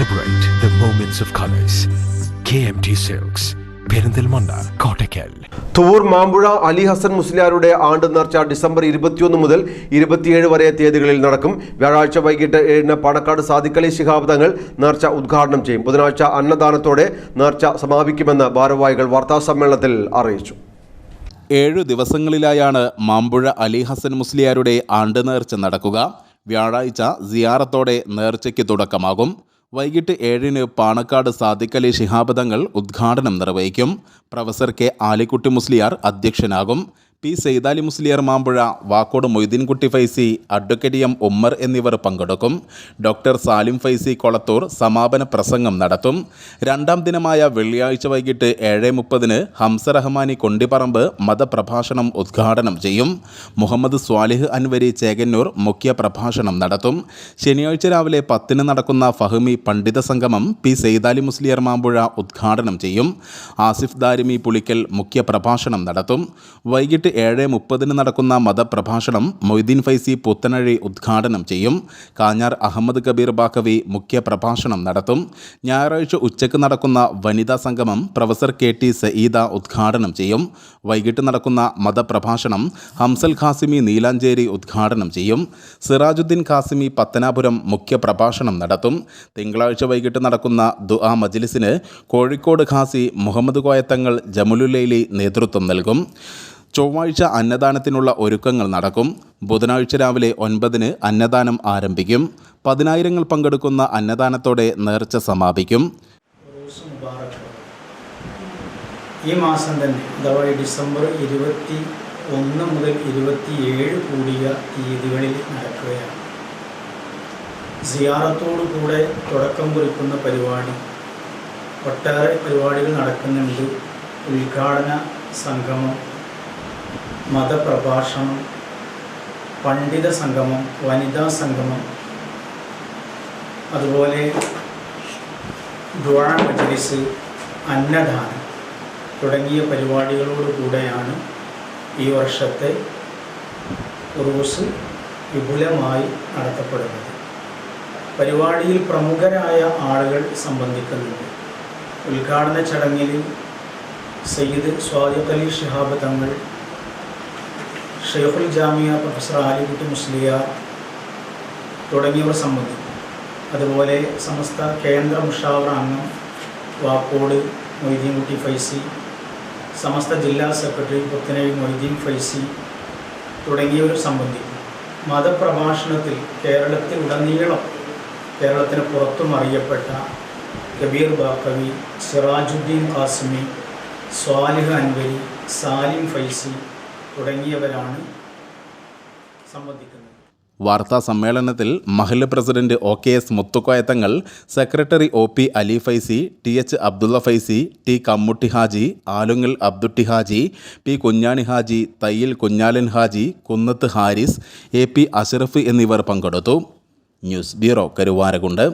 Celebrate the moments of colors. KMT silks Perinthalmanna Kottakkal Thuvvur Mampuzha Ali Hasan മുസ്ലിയാരുടെ ആണ്ട് നേർച്ച December ഇരുപത്തിയൊന്ന് മുതൽ ഇരുപത്തിയേഴ് വരെ തീയതികളിൽ നടക്കും. വ്യാഴാഴ്ച വൈകിട്ട് ഏഴിന് പാണക്കാട് സാദിഖലി ശിഹാബ് തങ്ങൾ നേർച്ച ഉദ്ഘാടനം ചെയ്യും. ബുധനാഴ്ച അന്നദാനത്തോടെ നേർച്ച സമാപിക്കുമെന്ന് ഭാരവാഹികൾ വാർത്താസമ്മേളനത്തിൽ അറിയിച്ചു. ഏഴു ദിവസങ്ങളിലായാണ് മാമ്പുഴ അലി ഹസൻ മുസ്ലിയാരുടെ ആണ്ട് നേർച്ച നടക്കുക. വ്യാഴാഴ്ച സിയാറത്തോടെ നേർച്ചയ്ക്ക് തുടക്കമാകും. വൈകിട്ട് ഏഴിന് പാണക്കാട് സാദിഖലി ശിഹാബ് തങ്ങൾ ഉദ്ഘാടനം നിർവഹിക്കും. Professor K Alikutty Musliyar അധ്യക്ഷനാകും. P Saithali Musliyar Mampuzha Vakkode Moideenkutty Faizy advocate M Ummer എന്നിവർ പങ്കെടുക്കും. ഡോക്ടർ സാലിം ഫൈസി കൊളത്തൂർ സമാപന പ്രസംഗം നടത്തും. രണ്ടാം ദിനമായ വെള്ളിയാഴ്ച വൈകിട്ട് ഏഴ് മുപ്പതിന് ഹംസ റഹ്മാനി കൊണ്ടിപ്പറമ്പ് മതപ്രഭാഷണം ഉദ്ഘാടനം ചെയ്യും. മുഹമ്മദ് സ്വാലിഹ് അൻവരി ചേകന്നൂർ മുഖ്യ പ്രഭാഷണം നടത്തും. ശനിയാഴ്ച രാവിലെ പത്തിന് നടക്കുന്ന ഫഹമി പണ്ഡിത സംഗമം പി സെയ്താലി മുസ്ലിയർ മാമ്പുഴ ഉദ്ഘാടനം ചെയ്യും. ആസിഫ് ദാരിമി പുളിക്കൽ മുഖ്യ പ്രഭാഷണം നടത്തും. വൈകിട്ട് ഏഴ് മുപ്പതിന് നടക്കുന്ന മതപ്രഭാഷണം മൊയ്തീൻ ഫൈസി പുത്തനഴി ഉദ്ഘാടനം ചെയ്യും. കാഞ്ഞാർ അഹമ്മദ് കബീർ ബാക്കവി മുഖ്യ പ്രഭാഷണം നടത്തും. ഞായറാഴ്ച ഉച്ചയ്ക്ക് നടക്കുന്ന വനിതാ സംഗമം പ്രൊഫസർ കെ ടി സയീദ ഉദ്ഘാടനം ചെയ്യും. വൈകിട്ട് നടക്കുന്ന മതപ്രഭാഷണം ഹംസൽ ഖാസിമി നീലാഞ്ചേരി ഉദ്ഘാടനം ചെയ്യും. സിറാജുദ്ദീൻ ഖാസിമി പത്തനാപുരം മുഖ്യ പ്രഭാഷണം നടത്തും. തിങ്കളാഴ്ച വൈകിട്ട് നടക്കുന്ന ദുആ മജ്ലിസിന് കോഴിക്കോട് ഖാസി മുഹമ്മദ് കോയത്തങ്ങൾ ജമുലുലൈലി നേതൃത്വം നൽകും. ചൊവ്വാഴ്ച അന്നദാനത്തിനുള്ള ഒരുക്കങ്ങൾ നടക്കും. ബുധനാഴ്ച രാവിലെ ഒൻപതിന് അന്നദാനം ആരംഭിക്കും. പതിനായിരങ്ങൾ പങ്കെടുക്കുന്ന അന്നദാനത്തോടെ നേർച്ച സമാപിക്കും. ഈ മാസം തന്നെ അഥവാ ഡിസംബർ ഇരുപത്തി ഒന്ന് മുതൽ ഇരുപത്തിയേഴ് കൂടിയ തീയതികളിൽ നടക്കുകയാണ്. സിയാറത്തോടു കൂടെ തുടക്കം കുറിക്കുന്ന പരിപാടി ഒട്ടേറെ പരിപാടികൾ നടക്കുന്നുണ്ട്. ഉദ്ഘാടന സംഗമം മതപ്രഭാഷണം പണ്ഡിത സംഗമം വനിതാ സംഗമം അതുപോലെ ദുആ മജ്ലിസ് അന്നദാനം തുടങ്ങിയ പരിപാടികളോടുകൂടെയാണ് ഈ വർഷത്തെ ഉറൂസ് വിപുലമായി നടത്തപ്പെടുന്നത്. പരിപാടിയിൽ പ്രമുഖരായ ആളുകൾ സംബന്ധിക്കുന്നുണ്ട്. ഉദ്ഘാടന ചടങ്ങിൽ സയ്യിദ് സ്വാദിഖ് അലി ഷിഹാബ് തങ്ങൾ ഷെയ്ഖുൽ ജാമിയ പ്രൊഫസർ ആലിക്കുട്ടി മുസ്ലിയാർ തുടങ്ങിയവർ സംബന്ധിക്കും അതുപോലെ സമസ്ത കേന്ദ്ര മുഷാവർ അംഗം വാക്കോട് മൊയ്തീൻകുട്ടി ഫൈസി സമസ്ത ജില്ലാ സെക്രട്ടറി പുത്തനഴി മൊയ്തീൻ ഫൈസി തുടങ്ങിയവർ സംബന്ധിക്കും മതപ്രഭാഷണത്തിൽ കേരളത്തിൽ ഉടനീളം കേരളത്തിന് പുറത്തും അറിയപ്പെട്ട കബീർ ബാക്കവി സിറാജുദ്ദീൻ ഖാസിമി സ്വാലിഹ് അൻവരി സാലിം ഫൈസി തുടങ്ങിയവരാണ് സംബന്ധിക്കുന്നത്. വാർത്താ സമ്മേളനത്തിൽ Mahal president O K S Muthukoyathangal secretary O P Ali Faizy T H Abdulla Faizy T Kammutty Haji Alungal Abdutty Haji P Kunjani Haji Thayyil Kunjalan Haji Kunnath Haris A P Ashraf എന്നിവർ പങ്കെടുത്തു. News bureau Karuvarakundu.